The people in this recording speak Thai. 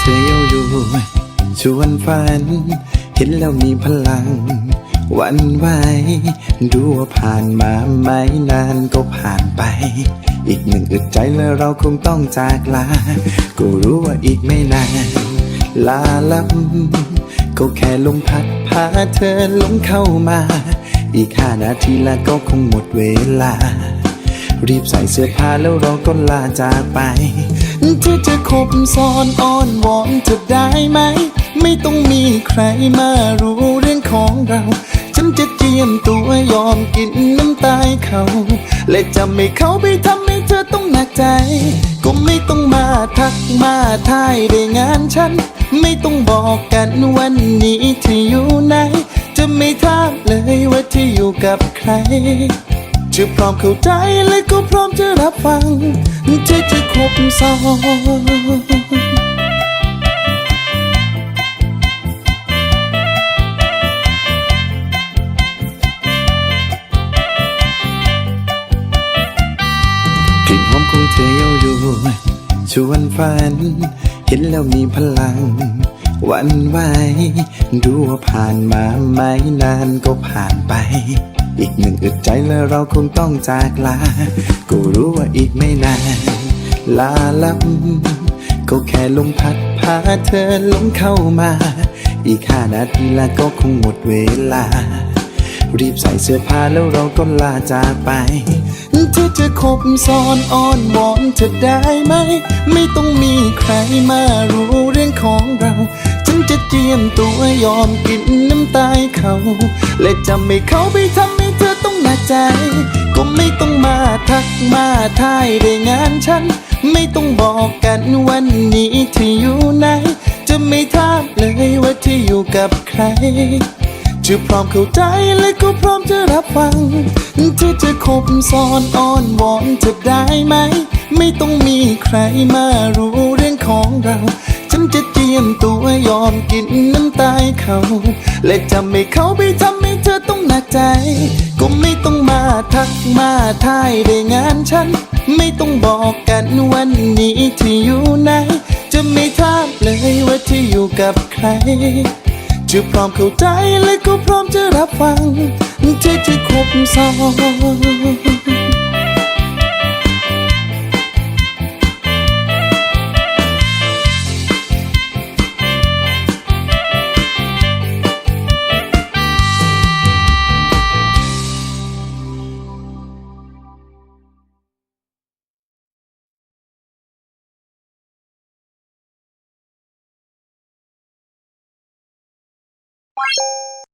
เธอเย้าอยู่ ชวนฝัน เห็นแล้วมีพลัง วันไหว ดูว่าผ่านมาไม่นานก็ผ่านไป อีกหนึ่งอึดใจแล้วเราคงต้องจากลา ก็รู้ว่าอีกไม่นาน ลาลับก็แค่ลมพัดพาเธอลงเข้ามา อีกห้านาทีแล้วก็คงหมดเวลา รีบใส่เสื้อผ้าแล้วเราก็ลาจากไป เธอจะคบซ้อนอ้อนวอนเธอได้ไหม ไม่ต้องมีใครมารู้เรื่องของเรา ฉันจะเจียมตัวยอมกินน้ำตายเขา และจะไม่เข้าไปทำให้เธอต้องหนักใจ ก็ไม่ต้องมาทักมาทายได้งานฉัน ไม่ต้องบอกกันวันนี้ที่อยู่ไหน จะไม่ถามเลยว่าที่อยู่กับใคร จะพร้อมเข้าใจและก็พร้อมจะรับฟังที่จะคบซ้อนกลิ่นหอมของเธอเย้าอยู่ชวนฝัน เห็นแล้วมีพลัง วันไหวดูว่าผ่านมาไม่นานก็ผ่านไป อีกหนึ่งอึดใจแล้วเราคงต้องจากลา ก็รู้ว่าอีกไม่นานลาลับ ก็แค่ลมพัดพาเธอลงเข้ามา อีกห้านาทีแล้วก็คงหมดเวลา รีบใส่เสื้อผ้าแล้วเราก็ลาจากไปเธอจะคบซ้อนอ้อนวอนเธอได้ไหม ไม่ต้องมีใครมารู้เรื่องของเรา จะเจียมตัวยอมกินน้ำตายเขา และจะไม่เขาไปทำให้เธอต้องหนักใจ ก็ไม่ต้องมาทักมาทายได้งานฉัน ไม่ต้องบอกกันวันนี้ที่อยู่ไหน จะไม่ถามเลยว่าที่อยู่กับใครจะพร้อมเข้าใจและก็พร้อมจะรับฟังที่จะคบซ้อนอ้อนวอนเธอได้ไหม ไม่ต้องมีใครมารู้เรื่องของเรา ฉันจะเจียมตัวยอมกินน้ำตายเขาและจะไม่เขาไปทำให้เธอต้องหนักใจ ก็ไม่ต้องมาทักมาทายได้งานฉัน ไม่ต้องบอกกันวันนี้ที่อยู่ไหน จะไม่ถามเลยว่าที่อยู่กับใคร จะพร้อมเข้าใจและก็พร้อมจะรับฟังที่จะคบซ้อน Bye.